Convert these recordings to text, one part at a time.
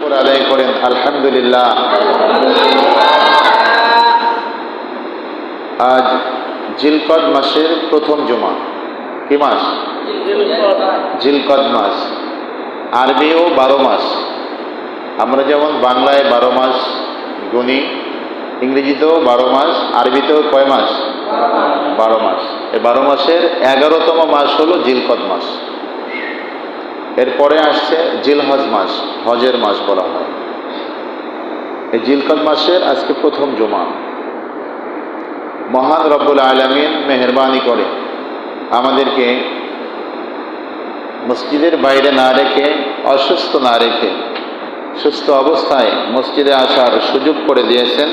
আলহামদুলিল্লাহ। আজ জিলকদ মাসের প্রথম জমা। কি মাস? জিলকদ মাস। আরবিও বারো মাস। আমরা যেমন বাংলায় বারো মাস গুনি, ইংরেজিতেও বারো মাস, আরবিতেও কয় মাস? বারো মাস। এই বারো মাসের এগারোতম মাস হলো জিলকদ মাস। এরপরে আসছে জিলহজ মাস, হজের মাস বলা হয়। এই জিলকদ মাসের আজকে প্রথম জমা। মহান রব্বুল আলমিন মেহরবানি করে আমাদেরকে মসজিদের বাইরে না রেখে, অসুস্থ না রেখে, সুস্থ অবস্থায় মসজিদে আসার সুযোগ করে দিয়েছেন।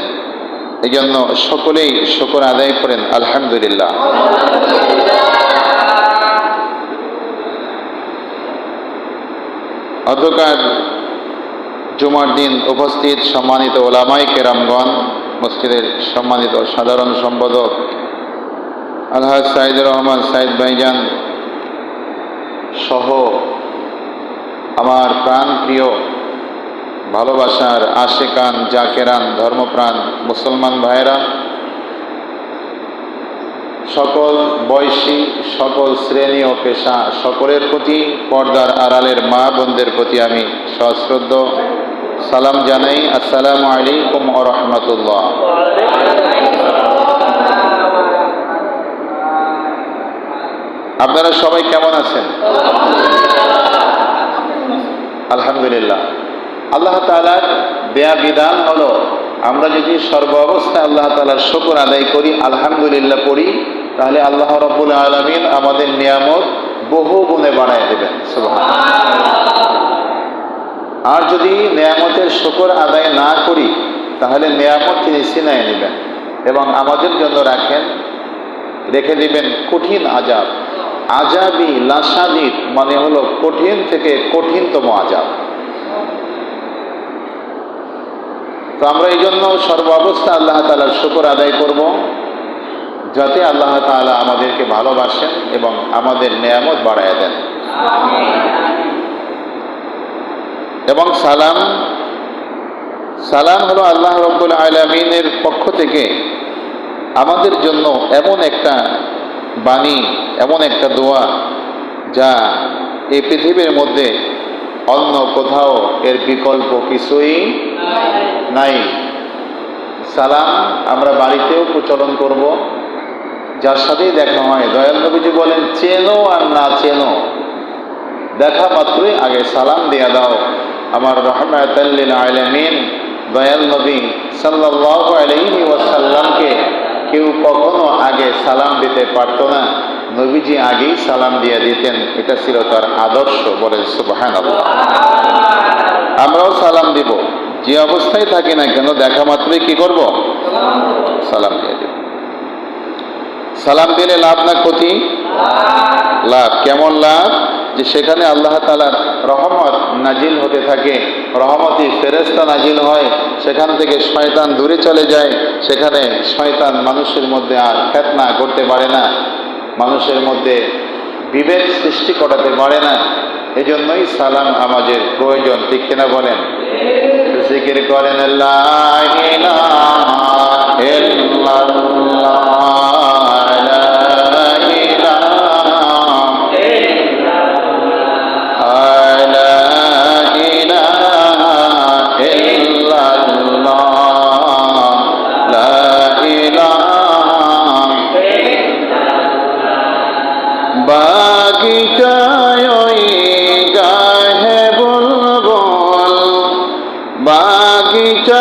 এই জন্য সকলেই শকর আদায় করেন, আলহামদুলিল্লাহ। অধ্যকার জুমার দিন উপস্থিত সম্মানিত ওলামাই কেরামগণ, মসজিদের সম্মানিত সাধারণ সম্পাদক আলহাজ সাইদুর রহমান, সাইদ ভাইজান সহ আমার প্রাণ প্রিয় ভালোবাসার আশেকান, জাকেরান, ধর্মপ্রাণ মুসলমান ভাইয়েরা সকল বয়সী, সকল শ্রেণি ও পেশা, সকলের প্রতি পর্দার আড়ালের মা বোনদের প্রতি আমি সশ্রদ্ধ। সালাম জানাই, আসসালামু আলাইকুম রহমতুল্লাহ। আপনারা সবাই কেমন আছেন? আলহামদুলিল্লাহ। আল্লাহ তালার দেয়া বিধান হলো, আমরা যদি সর্ব অবস্থায় আল্লাহ তালার শকর আদায় করি, আলহামদুলিল্লাহ পড়ি তাহলে আল্লাহ রব্বুল আলমিন আমাদের নিয়ামত বহু গুণে বাড়ায় দেবেন আর যদি নিয়ামতের শকর আদায় না করি, তাহলে নিয়ামত তিনি সিনায় নেবেন এবং আমাদের জন্য রাখেন, রেখে দিবেন কঠিন আজাব। আজাবি লাসাদির মানে হলো কঠিন থেকে কঠিনতম আজাব। তো আমরা এই জন্য সর্ব অবস্থা আল্লাহ তালার শুকর আদায় করব। যাতে আল্লাহ তালা আমাদেরকে ভালোবাসেন এবং আমাদের নিয়ামত বাড়ায় দেন। এবং সালাম সালাম হলো আল্লাহ রব্বুল আলমিনের পক্ষ থেকে আমাদের জন্য এমন একটা বাণী, এমন একটা দোয়া যা এই পৃথিবীর মধ্যে অন্য কোথাও এর বিকল্প কিছুই নাই। সালাম আমরা বাড়িতেও প্রচলন করব। যার সাথেই দেখা হয়। দয়াল নবীজি বলেন, চেনো আর না চেনো। দেখা মাত্রই আগে সালাম দেয়া দাও। আমার রহমাতাল্লিল আলমিন, দয়াল নবী সাল্লাহ ওয়াসাল্লামকে কেউ কখনো আগে সালাম দিতে পারত না। নবীজি আগেই সালাম দিয়ে দিতেন। এটা ছিল তার আদর্শ বলেন সুবাহান আমরাও সালাম দিব। যে অবস্থায় থাকি না কেন, দেখা মাত্রই কি করব? সালাম দিয়ে দিব। সালাম দিলে লাভ না ক্ষতি? লাভ। কেমন লাভ? যে সেখানে আল্লাহ তালার রহমত নাজিল হতে থাকে। রহমতি ফেরেস্তা নাজিল হয়। সেখান থেকে শয়তান দূরে চলে যায়। সেখানে শয়তান মানুষের মধ্যে আর ফেতনা করতে পারে না। মানুষের মধ্যে বিভেদ সৃষ্টি করাতে পারে না। এজন্যই সালাম আমাদের প্রয়োজন, ঠিক কিনা বলেন? জিকির করেন, লা বাগিচায়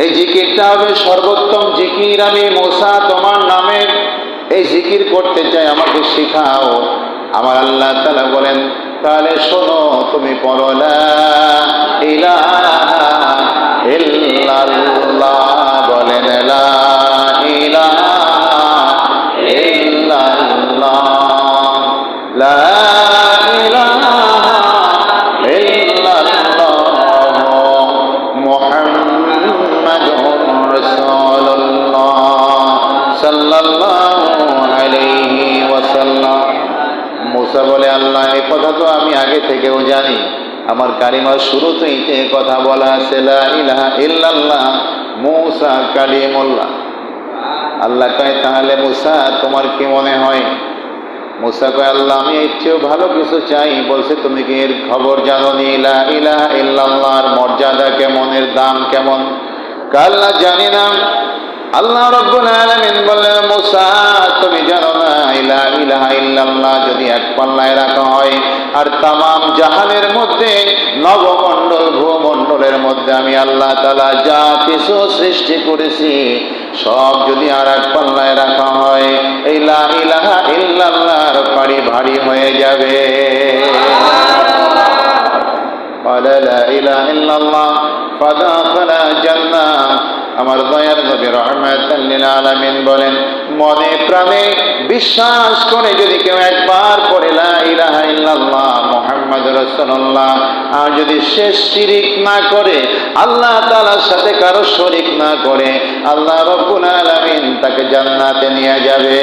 এই জিকিরটা হবে সর্বোত্তম জিকির। আমি মোসা তোমার নামের এই জিকির করতে চাই, আমাকে শেখাও। আমার আল্লাহ তালা বলেন, তাহলে শোনো তুমি পড়লা বলেন, লা ইলাহা আমার কালিমার শুরুতেই কথা বলা আছে ইলাহা মুসা কালিমুল্লাহ। আল্লাহ কয়, তাহলে মুসা, তোমার কি মনে হয়? মুসা কয়, আল্লাহ, আমি এর চেয়েও ভালো কিছু চাই। বলছে, তুমি কি এর খবর জানো নি লা ইলাহা ইল্লাল্লাহর মর্যাদা কেমন? এর দাম কেমন? কাল্লা জানি না। আল্লাহ রব্বুল আলামিন বললেন মুসা তুমি জানো না ইলা ইলাহা ইল্লাল্লাহ যদি এক পাল্লায় রাখা হয় আর তাম জাহানের মধ্যে নবমণ্ডল ভূমণ্ডলের মধ্যে আমি আল্লাহ তালা যা কিছু সৃষ্টি করেছি সব যদি আর এক পাল্লায় রাখা হয় এই ইলাহা ইল্লাল্লাহর পাড়ি ভারী হয়ে যাবে। ফাদা ফালা আমার দয়ার নবী রহমাতাল্লিল আলামিন বলেন, মনে প্রাণে বিশ্বাস করে যদি কেউ একবার পড়ে, লা ইলাহা ইল্লাল্লাহ আর যদি শেষ শিরিক না করে, আল্লাহ তাআলার সাথে কারও শরিক না করে, আল্লাহ রব্বুল আলামিন তাকে জান্নাতে নিয়ে যাবে।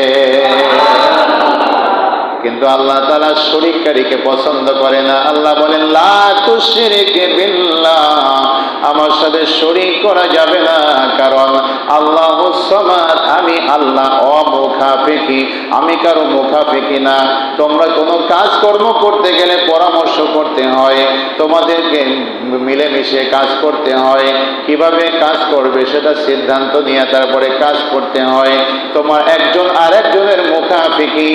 কিন্তু আল্লাহ তালা শরিককারীকে পছন্দ করে না। আল্লাহ বলেন আমার সাথে শরিক করা যাবে না, কারণ আল্লাহ আমি আল্লাহ অমুখাফেকি আমি কারও মুখাফেকি না। তোমরা কোনো কাজকর্ম করতে গেলে পরামর্শ করতে হয়, তোমাদেরকে মিলেমিশে কাজ করতে হয়। কীভাবে কাজ করবে সেটা সিদ্ধান্ত নিয়ে তারপরে কাজ করতে হয়। তোমার একজন আরেকজনের মুখাফেকি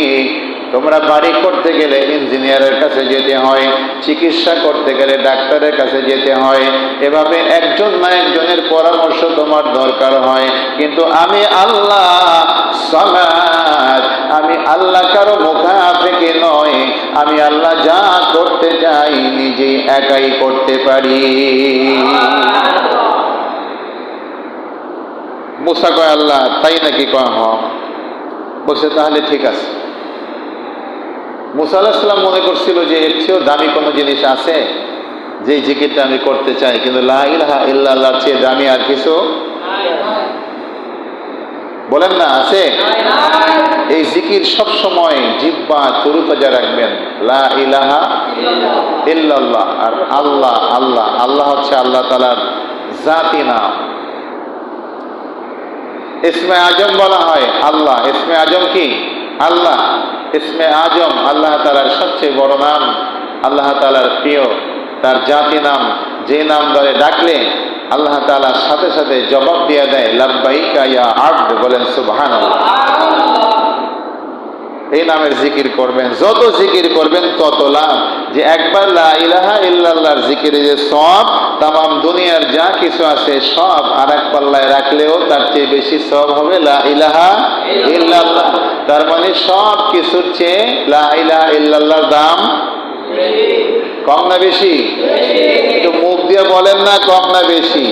তোমরা বাড়ি করতে গেলে ইঞ্জিনিয়ারের কাছে যেতে হয়, চিকিৎসা করতে গেলে ডাক্তারের কাছে যেতে হয়। এভাবে একজন না একজনের পরামর্শ তোমার দরকার হয়। কিন্তু আমি আল্লাহ আমি আল্লাহ কারও মুখাফেকে নয় আমি আল্লাহ যা করতে চাই নিজেই একাই করতে পারি। মুসা কয়, আল্লাহ, তাই নাকি কয়, হ বসে তাহলে ঠিক আছে। মুসা আলাহিসাল্লাম মনে করছিল যে এর চেয়েও দামি কোনো জিনিস আছে? যে জিকিরটা আমি করতে চাই, কিন্তু লা ইলাহা ইল্লাল্লাহর চেয়ে দামি আর কিছু? বলেন না, আছে? এই জিকির সব সময় জিব্বা তরুতাজা রাখবেন। লা ইলাহা ইল্লাল্লাহ আর আল্লাহ আল্লাহ। আল্লাহ হচ্ছে আল্লাহ তালার জাতি নাম। ইসমে আজম বলা হয় আল্লাহ। ইসমে আজম কি? আল্লাহ। ইসমে আজম আল্লাহ তালার সবচেয়ে বড় নাম, আল্লাহ তালার প্রিয়, তার জাতি নাম, যে নাম ধরে ডাকলে আল্লাহ তালার সাথে সাথে জবাব দিয়ে দেয়, লাব্বাইকা ইয়া আব্দ বলেন সুবহান এই নামের জিকির করবেন, যত জিকির করবেন তত লাভ। যে একবার লা ইলাহা ইল্লাল্লাহর জিকিরে যে সব তাম দুনিয়ার যা কিছু আছে সব আর এক পাল্লায় রাখলেও তার চেয়ে বেশি সব হবে লা ইলাহা ইল্লাল্লাহ। তার মানে সব কিছুর চেয়ে লা ইলাহা ইল্লাল্লাহর দাম কম না বেশি? একটু মুখ দিয়ে বলেন না, কম না বেশি?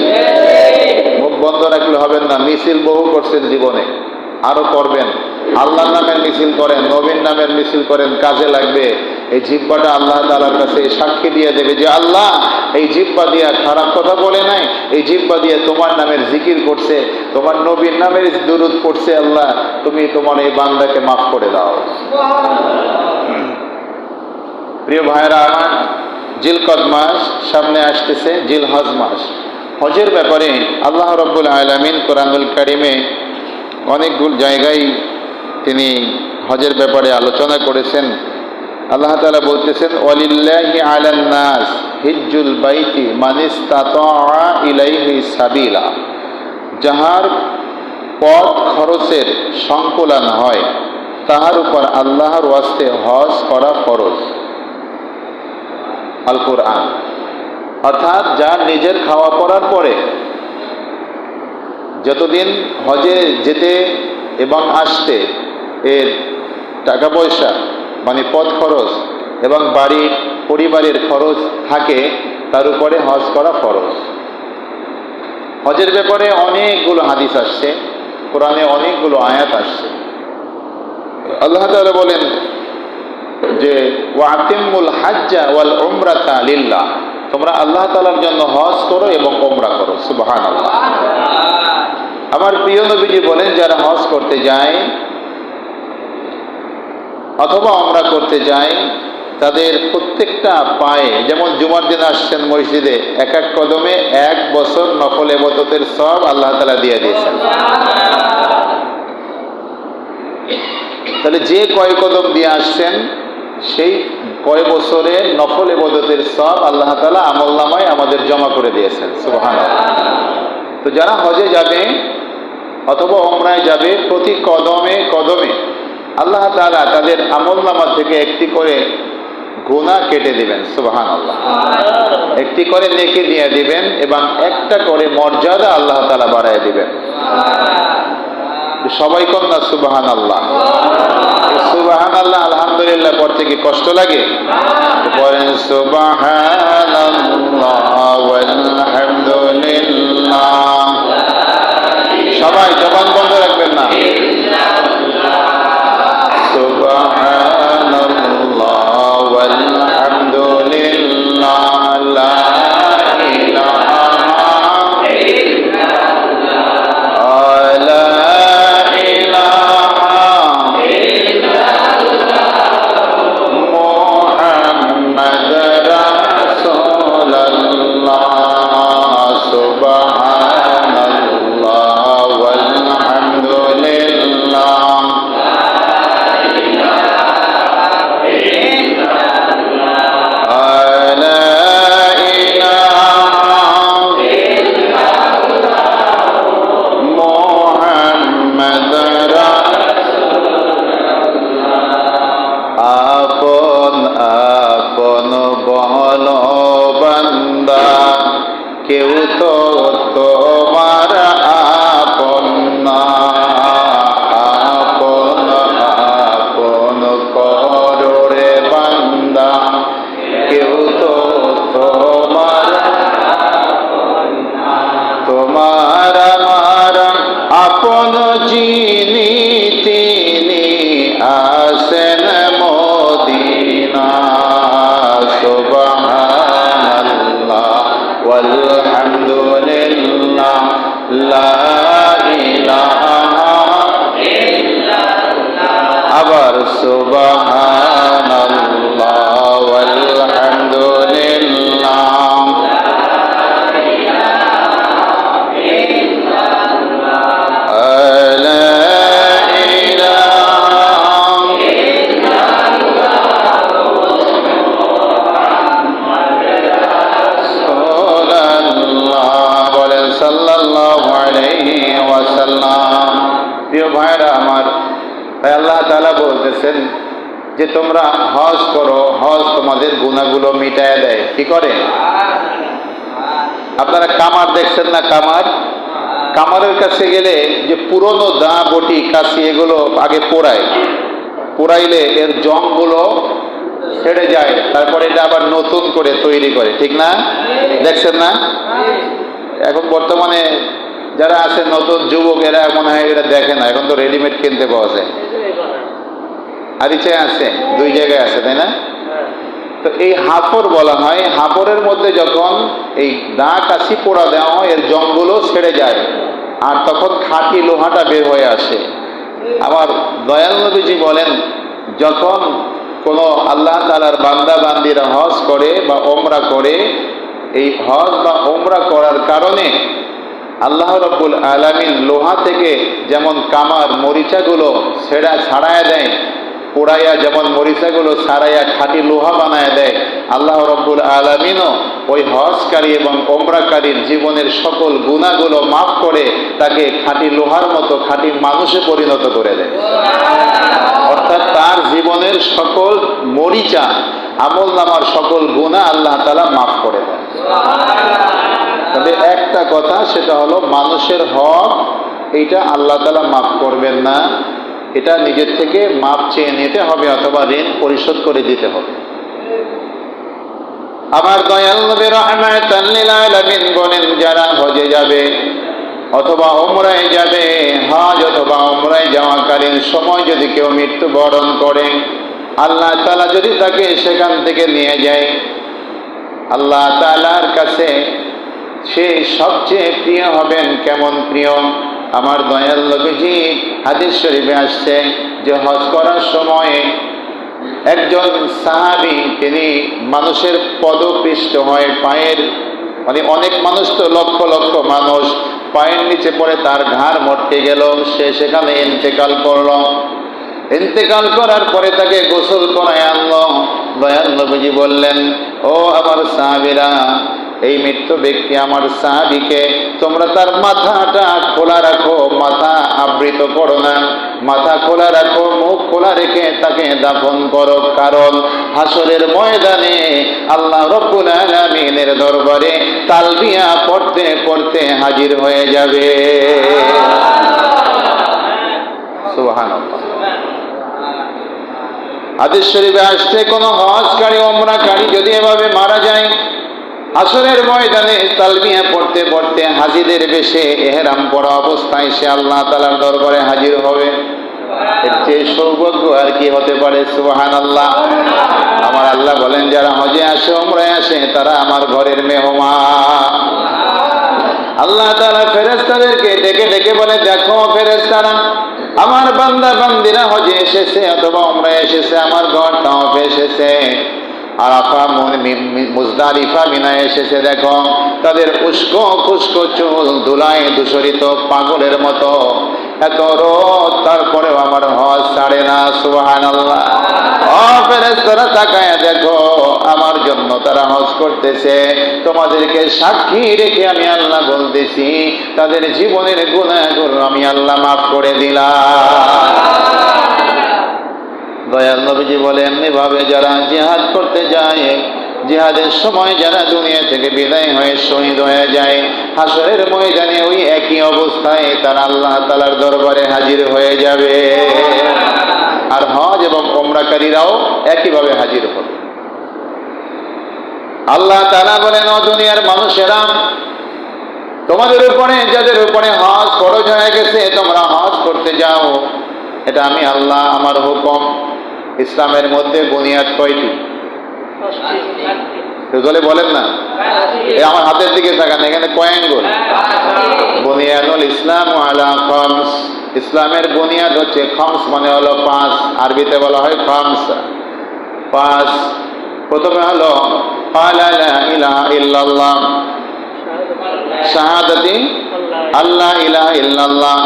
মুখ বন্ধ রাখলে হবেন না, মিছিল বহু করছেন জীবনে। আরও করবেন। আল্লাহর নামের মিছিল করেন নবীন নামের মিছিল করেন, কাজে লাগবে। এই জিব্বাটা আল্লাহ তালার কাছে সাক্ষী দিয়ে দেবে যে, আল্লাহ, এই জিব্বা দিয়া খারাপ কথা বলে নাই। এই জিব্বা দিয়ে তোমার নামের জিকির করছে, তোমার নবীর নামের দুরুদ পড়ছে, আল্লাহ, তুমি তোমার এই বান্দাকে মাফ করে দাও। প্রিয় ভাইরা আমার জিলকদ মাস সামনে আসতেছে জিল মাস। হজের ব্যাপারে আল্লাহ রব্বুল আলমিন কোরআনুল কারিমে অনেকগুলো জায়গায় তিনি হজের ব্যাপারে আলোচনা করেছেন। আল্লাহ তালা বলতেছেন, ওয়ালিল্লাহি আলান নাস, হিজ্জুল বাইতি মানিস ইলাইহি সাবিলা। যাহার পথ খরচের সংকুলান হয়, তাহার উপর আল্লাহর ওয়াস্তে হজ করা ফরজ। আল কোরআন অর্থাৎ যার নিজের খাওয়া পড়ার পরে যতদিন হজে যেতে এবং আসতে এর টাকা পয়সা মানে পথ খরচ এবং বাড়ির পরিবারের খরচ থাকে, তার উপরে হজ করা ফরজ। হজের ব্যাপারে অনেকগুলো হাদিস আসছে, কোরআনে অনেকগুলো আয়াত আসছে। আল্লাহ তালা বলেন যে ওয়াতিমুল হাজ্জা ওয়াল উমরাতা লিল্লাহ। তোমরা আল্লাহ তালার জন্য হজ করো এবং ওমরা করো, সুবহানাল্লাহ। আমার প্রিয় নবীজি বলেন, যারা হজ করতে যায় অথবা ওমরা করতে যায়, তাদের প্রত্যেকটা পায়ে, যেমন জুমার দিন আসছেন মসজিদে, এক এক কদমে এক বছর নফল এবদতের সব আল্লাহ তালা দিয়ে দিয়েছেন। তাহলে যে কয় কদম দিয়ে আসছেন, সেই কয় বছরে নফল এবদতের সব আল্লাহ তালা আমল নামায় আমাদের জমা করে দিয়েছেন সুবহান তো যারা হজে যাবে অথবা ওমরায় যাবে প্রতি কদমে কদমে আল্লাহ তালা তাদের আমল নামা থেকে একটি করে গুণা কেটে দিবেন সুবাহান আল্লাহ একটি করে নেকি দিয়ে দিবেন এবং একটা করে মর্যাদা আল্লাহ তালা বাড়ায় দিবেন। সবাই কন্যা সুবাহান আল্লাহ সুবাহান আল্লাহ আলহামদুলিল্লাহ, পড়তে কি কষ্ট লাগে? পড়েন সুবাহান আলহামদুলিল্লাহ সবাই জবান বন্ধ রাখবেন না। যে তোমরা হজ করো, হজ তোমাদের গুণাগুলো মিটায় দেয়। কি করে? আপনারা কামার দেখছেন না কামার? কামারের কাছে গেলে যে পুরনো দা বটি, কাশি এগুলো আগে পোড়ায়। পোড়াইলে এর জংগুলো ছেড়ে যায়, তারপরে এটা আবার নতুন করে তৈরি করে। ঠিক না? দেখছেন না? এখন বর্তমানে যারা আছে নতুন যুবক এরা মনে হয় এটা দেখে না, এখন তো রেডিমেড কিনতে পাওয়া যায়। আরিচায় আছে, দুই জায়গায় আছে, তাই না? তো এই হাফর বলা হয়, হাফরের মধ্যে যখন এই দা কাশি পোড়া দেওয়া হয়, এর জঙ্গলও ছেড়ে যায়, আর তখন খাঁটি লোহাটা বের হয়ে আসে। আবার দয়াল নবীজি বলেন, যখন কোনো আল্লাহ তালার বান্দা বান্দিরা হজ করে বা ওমরা করে, এই হজ বা ওমরা করার কারণে আল্লাহ রব্বুল আলামিন লোহা থেকে যেমন কামার মরিচাগুলো ছেড়া, ছাড়ায় দেয় পোড়াইয়া যেমন মরিচাগুলো ছাড়াইয়া খাঁটি লোহা বানায় দেয়, আল্লাহ রব্বুল আলমিনও ওই হজকারী এবং ওমরাকারীর জীবনের সকল গুণাগুলো মাফ করে তাকে খাঁটি লোহার মতো খাঁটি মানুষে পরিণত করে দেয়। অর্থাৎ তার জীবনের সকল মরিচা, আমল নামার সকল গুণা আল্লাহ তালা মাফ করে দেয় তবে একটা কথা, সেটা হলো মানুষের হক, এইটা আল্লাহ তালা মাফ করবেন না। এটা নিজের থেকে মাপ চেয়ে নিতে হবে অথবা ঋণ পরিশোধ করে দিতে হবে। আবার দয়াল বলেন, যারা হজে যাবে অথবা ওমরায় যাবে, হজ অথবা ওমরায় যাওয়াকালীন সময় যদি কেউ মৃত্যুবরণ করে, আল্লাহ তালা যদি তাকে সেখান থেকে নিয়ে যায়, আল্লাহ তালার কাছে সে সবচেয়ে প্রিয় হবেন কেমন প্রিয়? আমার দয়াল নবীজি হাদিস শরীফে আসছে যে হজ করার সময় একজন সাহাবি, তিনি মানুষের পদপৃষ্ঠ হয়ে পায়ের মানে অনেক মানুষ তো, লক্ষ লক্ষ মানুষ পায়ের নিচে পড়ে তার ঘাড় মটকে গেল, সে সেখানে ইন্তেকাল করল। ইন্তেকাল করার পরে তাকে গোসল করায় আনলো দয়াল নবীজি বললেন, ও আমার সাহাবিরা এই মৃত্যু ব্যক্তি আমার সাহাবিকে, তোমরা তার মাথাটা খোলা রাখো, মাথা আবৃত করো না। মাথা খোলা রাখো, মুখ খোলা রেখে তাকে দাফন করো। কারণ হাসরের ময়দানে আল্লাহ রব্বুল আলামিনের দরবারে তালবিয়া পড়তে পড়তে হাজির হয়ে যাবে। সুবহানাল্লাহ। হাদিস শরীফে আসছে, কোনো হজকারী ওমরাকারী যদি এভাবে মারা যায় আসরের ময়দানে তালবিয়া পড়তে পড়তে হাজিদের বেশে এহেরাম পড়া অবস্থায় সে আল্লাহ তালার দরবারে হাজির হবে। এর চেয়ে সৌভাগ্য আর কি হতে পারে? সুবাহান আল্লাহ আমার আল্লাহ বলেন, যারা হজে আসে ওমরায় আসে, তারা আমার ঘরের মেহমা আল্লাহ তালা ফেরেস্তাদেরকে ডেকে ডেকে বলে, দেখো ফেরেস্তারা আমার বান্দা বান্দিরা হজে এসেছে অথবা ওমরায় এসেছে, আমার ঘর তাওফে এসেছে আরাফা মুজদারিফা মিনা এসেছে দেখো, তাদের উস্কো খুস্কো চুল ধুলায় দূষরিত পাগলের মতো। এত রোদ, তারপরেও আমার হজ ছাড়ে না সুহান আল্লাহ ফেরেস্তারা তাকায় দেখো, আমার জন্য তারা হজ করতেছে। তোমাদেরকে সাক্ষী রেখে আমি আল্লাহ বলতেছি, তাদের জীবনের গুণাগুলো আমি আল্লাহ মাফ করে দিলাম। দয়াল নবীজি বলেন, এভাবে যারা জিহাদ করতে যায়, জিহাদের সময় যারা দুনিয়া থেকে বিদায় হয়ে শহীদ হয়ে যায়, হাসরের ময়দানে ওই একই অবস্থায় তারা আল্লাহ তালার দরবারে হাজির হয়ে যাবে। আর হজ এবং ওমরাকারীরাও একইভাবে হাজির হবে। আল্লাহ তালা বলেন, ও দুনিয়ার মানুষেরা, তোমাদের উপরে, যাদের উপরে হজ খরচ হয়ে গেছে, তোমরা হজ করতে যাও। এটা আমি আল্লাহ, আমার হুকুম। ইসলামের মধ্যে বুনিয়াদ কয়টি? বলে বলেন না। এই আমার হাতের দিকে তাকান এখানে কয়েঙ্গুল বুনিয়াদুল ইসলাম আলা খমস। ইসলামের বুনিয়াদ হচ্ছে খমস মানে হলো পাঁচ আরবিতে বলা হয় খমস। পাঁচ। প্রথমে হলো আলা ইলাহা ইল্লাল্লাহ। শাহাদাতি আল্লাহ। ইলাহ ইল্লাল্লাহ।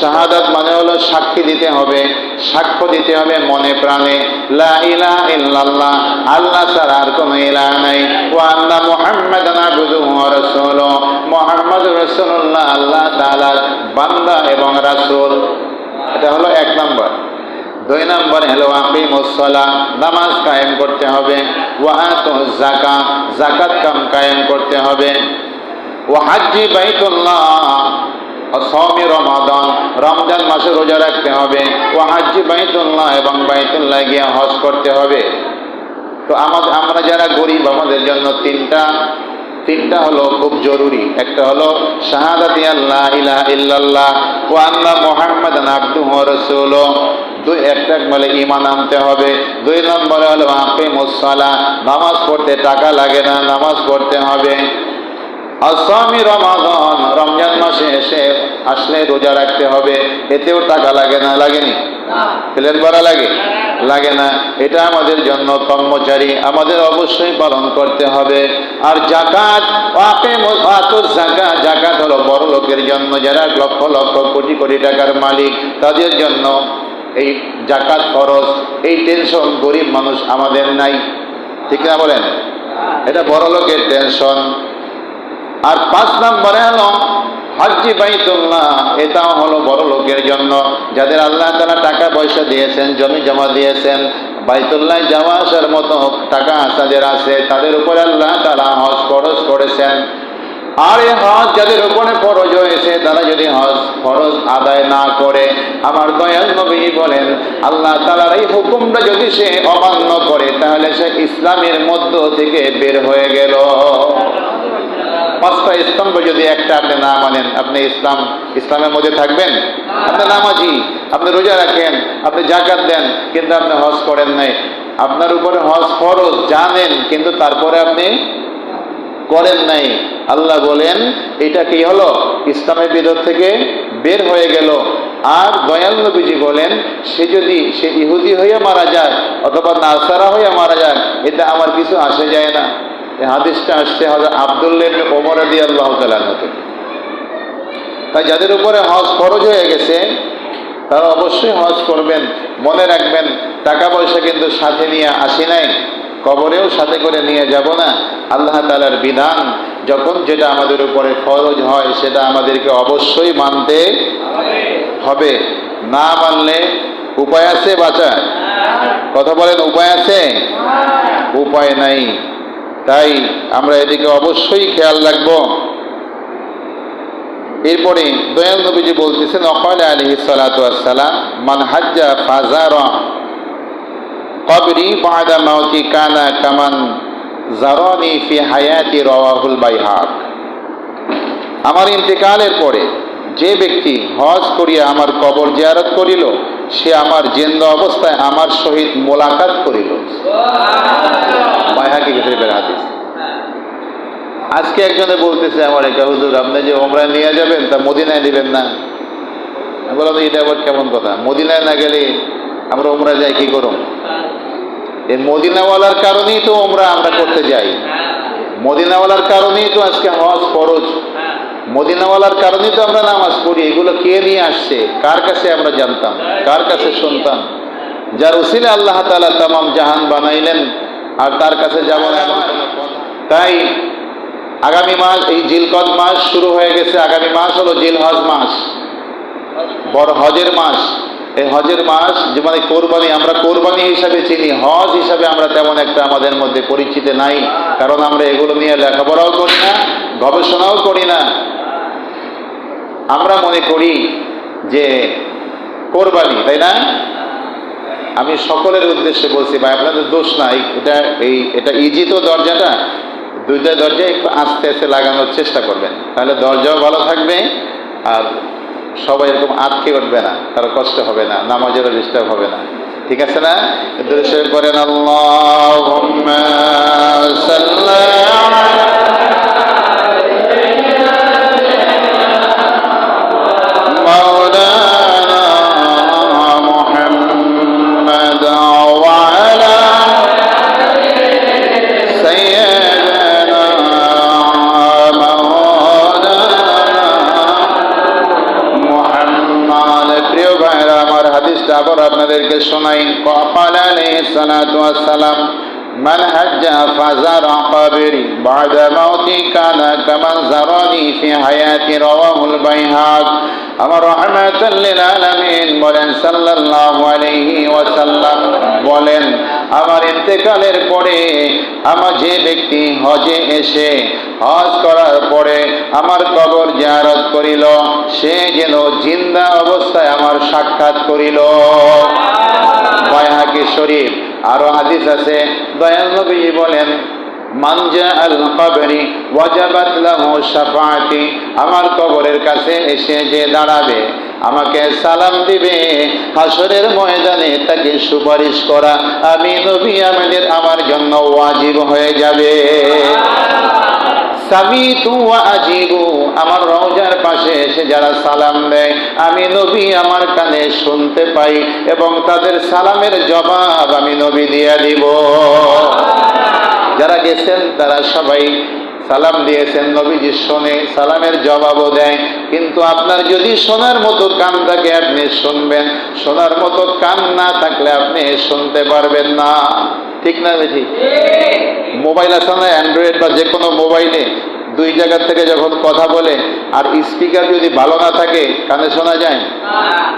শাহাদাত মানে হলো সাক্ষী দিতে হবে সাক্ষ্য দিতে হবে মনে প্রাণে। লা ইলাহ ইল্লাল্লাহ। আল্লাহ ছাড়া আর কোনো ইলাহ নাই। মুহাম্মাদান আবদুহু ওয়া রাসূলুহু। মুহাম্মদ রাসূলুল্লাহ আল্লাহ তাআলার বান্দা এবং রাসূল। এটা হলো এক নম্বর। দুই নম্বর হলো আকিমুসসালা নামাজ কায়েম করতে হবে। ওয়াহাতু জাকা জাকাত কাম কায়েম করতে হবে। ও হাজি বাইতুল্লাহ। সৌমি রমাদান, রমজান মাসে রোজা রাখতে হবে। ও হাজি বাইতুল্লাহ এবং বাইতুল্লাহ গিয়ে হজ করতে হবে। তো আমাদের আমরা যারা গরিব, আমাদের জন্য তিনটা তিনটা হলো খুব জরুরি। একটা হলো শাহাদাতি আল্লাহ ইলাহা ইল্লাল্লাহ ওয়া আন্না মুহাম্মাদান আবদুহু ওয়া রাসূলুহু। দুই, একটা বলে ইমান আনতে হবে। দুই নম্বরে হলো আকিমুস সালাহ, নামাজ পড়তে টাকা লাগে না, নামাজ পড়তে হবে। আসামি রমাদান, রমজান মাসে এসে আসলে রোজা রাখতে হবে। এতেও টাকা লাগে না, লাগেনি? প্লেন ভাড়া লাগে? লাগে না। এটা আমাদের জন্য কর্মচারী, আমাদের অবশ্যই পালন করতে হবে। আর জাকাত জাকাত জাকাত হলো বড় লোকের জন্য। যারা লক্ষ লক্ষ কোটি কোটি টাকার মালিক, তাদের জন্য এই জাকাত খরচ এই টেনশন গরিব মানুষ আমাদের নাই। ঠিক না বলেন? এটা বড় লোকের টেনশন আর পাঁচ নম্বরে হলো হজ্জি বাইতুল্লাহ। এটাও হলো বড় লোকের জন্য। যাদের আল্লাহ তারা টাকা পয়সা দিয়েছেন, জমি জমা দিয়েছেন, বাইতুল্লাহ যাওয়া আসার মতো টাকা যাদের আছে, তাদের উপরে আল্লাহ তারা হজ খরচ করেছেন। আর এই হজ যাদের উপরে ফরজ হয়েছে, তারা যদি হজ ফরজ আদায় না করে, আমার দয়াল নবী বলেন, আল্লাহ তালার এই হুকুমটা যদি সে অমান্য করে, তাহলে সে ইসলামের মধ্য থেকে বের হয়ে গেল। পাঁচটা স্তম্ভ যদি একটা আপনি না মানেন, আপনি ইসলাম, ইসলামের মধ্যে থাকবেন? আপনি নামাজি, আপনি রোজা রাখেন, আপনি জাকাত দেন, কিন্তু আপনি হজ করেন নাই। আপনার উপরে হজ ফরজ, জানেন, কিন্তু তারপরে আপনি করেন নাই। আল্লাহ বলেন, এটা কি হলো? ইসলামের ভিতর থেকে বের হয়ে গেল। আর দয়াল নবীজি বলেন, সে যদি, সে ইহুদি হয়ে মারা যায়, অথবা নাসারা হয়ে মারা যায় এতে আমার কিছু আসে যায় না। হাদিসটা আসছে হজরত আবদুল্লাহ ইবনে ওমর রাদিয়াল্লাহু তাআলা থেকে। তাই যাদের উপরে হজ খরচ হয়ে গেছে, তারা অবশ্যই হজ করবেন, মনে রাখবেন, টাকা পয়সা কিন্তু সাথে নিয়ে আসি নাই, কবরেও সাথে করে নিয়ে যাব না। আল্লাহ তালার বিধান, যখন যেটা আমাদের উপরে ফরজ হয়, সেটা আমাদেরকে অবশ্যই মানতে হবে। না মানলে উপায় আছে বাঁচা কথা বলেন, উপায় আছে? উপায় নাই। তাই আমরা এদিকে অবশ্যই খেয়াল রাখব। এরপরে দয়াল নবীজি বলতেছেন, অকাল আলী সালাতাম মান হাজ্জা ফাজারা কবরি বাদা মাউতি কানা কামান জারনি ফি হায়াতি রওয়াহুল বাইহাক। আমার ইন্তেকালের পরে যে ব্যক্তি হজ করিয়া আমার কবর জিয়ারত করিল সে আমার জেন্দ অবস্থায় আমার সহিত মোলাকাত করিল। বাইহাকি গেছে আজকে একজনে বলতেছে আমার এটা হুজুর, আপনি যে ওমরা নিয়ে যাবেন তা মদিনায় দিবেন না? বললাম, এটা আবার কেমন কথা? মদিনায় না গেলে আমরা ওমরা যাই কি করুম এই মদিনাওয়ালার কারণেই তো ওমরা আমরা করতে যাই। মদিনাওয়ালার কারণেই তো আজকে হজ ফরজ। মদিনাওয়ালার কারণেই তো আমরা নামাজ পড়ি, এগুলো কে নিয়ে আসছে? কার কাছে আমরা জানতাম? কার কাছে শুনতাম? যার উসিলে আল্লাহ তালা তামাম জাহান বানাইলেন, আর তার কাছে যাব না তাই আগামী মাস, এই জিলকদ মাস শুরু হয়ে গেছে। আগামী মাস হলো জিল হজ মাস, বড় হজের মাস। এই হজের মাস যে মানে কোরবানি, আমরা কোরবানি হিসাবে চিনি, হজ হিসাবে আমরা তেমন একটা আমাদের মধ্যে পরিচিত নাই, কারণ আমরা এগুলো নিয়ে লেখাপড়াও করি না, গবেষণাও করি না। আমরা মনে করি যে কোরবানি, তাই না? আমি সকলের উদ্দেশ্যে বলছি, ভাই, আপনাদের দোষ নাই। এটা এই, এটা ইজি তো দরজাটা? দুইটা দরজা একটু আস্তে আস্তে লাগানোর চেষ্টা করবেন। তাহলে দরজাও ভালো থাকবে, আর সবাই এরকম আটকে উঠবে না, কারও কষ্ট হবে না, নামাজেরও ডিস্টার্ব হবে না। ঠিক আছে না? দৃশ্য করেন আল্লাহ হাদিসটা আবার আপনাদেরকে শোনাই قال عليه الصلاة والسلام من حج فزار قبري بعد موتي كان كمن زرني في حياتي رواه البيهق আমার রহমাতুল্লিল বলেন ওয়াসাল্লাম বলেন, আমার ইন্তেকালের পরে আমার যে ব্যক্তি হজে এসে হজ করার পরে আমার কবর জিয়ারত করিল, সে যেন জিন্দা অবস্থায় আমার সাক্ষাৎ করিল। বাইহাকি শরীফ, আরও হাদিস আছে। দয়াল নবী বলেন মানজা আল কবরি ওয়াজাবাত লাহু শাফাআতি, আমার কবরের কাছে এসে যে দাঁড়াবে, আমাকে সালাম দিবে। হাসরের ময়দানে তাকে সুপারিশ করা, আমি নবী, আমাদের আমার জন্য ওয়াজিব হয়ে যাবে। সামিতু ওয়া আমার রওজার পাশে এসে যারা সালাম দেয়, আমি নবী, আমার কানে শুনতে পাই এবং তাদের সালামের জবাব আমি নবী দিয়ে দিব। যারা গেছেন তারা সবাই সালাম দিয়েছেন নবীজি শোনে সালামের জবাবও দেয়। কিন্তু আপনার যদি শোনার মতো কান থাকে আপনি শুনবেন। শোনার মতো কান না থাকলে আপনি শুনতে পারবেন না। ঠিক না বেঠি মোবাইল আছে না অ্যান্ড্রয়েড বা যে কোনো মোবাইলে? দুই জায়গা থেকে যখন কথা বলে আর স্পিকার যদি ভালো না থাকে কানে শোনা যায়?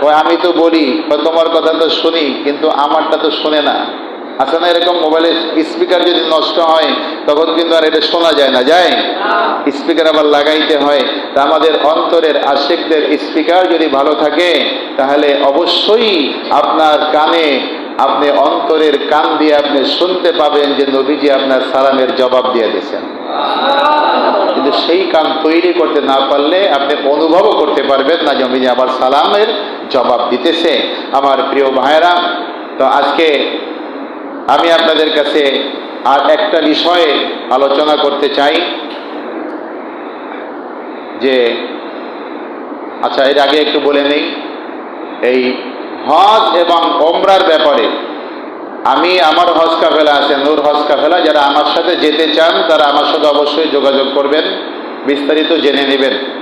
ও আমি তো বলি তোমার কথা তো শুনি কিন্তু আমারটা তো শোনে না। না এরকম মোবাইলের স্পিকার যদি নষ্ট হয়, তখন কিন্তু আর এটা শোনা যায় না। যায় স্পিকার আবার লাগাইতে হয়। তা আমাদের অন্তরের আশেকদের স্পিকার যদি ভালো থাকে, তাহলে অবশ্যই আপনার কানে আপনি অন্তরের কান দিয়ে আপনি শুনতে পাবেন যে নবীজি আপনার সালামের জবাব দিয়ে দিয়েছেন। কিন্তু সেই কান তৈরি করতে না পারলে আপনি অনুভবও করতে পারবেন না জমিনে আবার সালামের জবাব দিতেছে। আমার প্রিয় ভাইরা তো আজকে আমি আপনাদের কাছে আর একটা বিষয়ে আলোচনা করতে চাই যে আচ্ছা এর আগে একটু বলে নেই। এই হজ এবং ওমরার ব্যাপারে আমি আমার হজ কাফেলা আছে, নূর হজ কাফেলা, যারা আমার সাথে যেতে চান, তারা আমার সাথে অবশ্যই যোগাযোগ করবেন। বিস্তারিত জেনে নেবেন।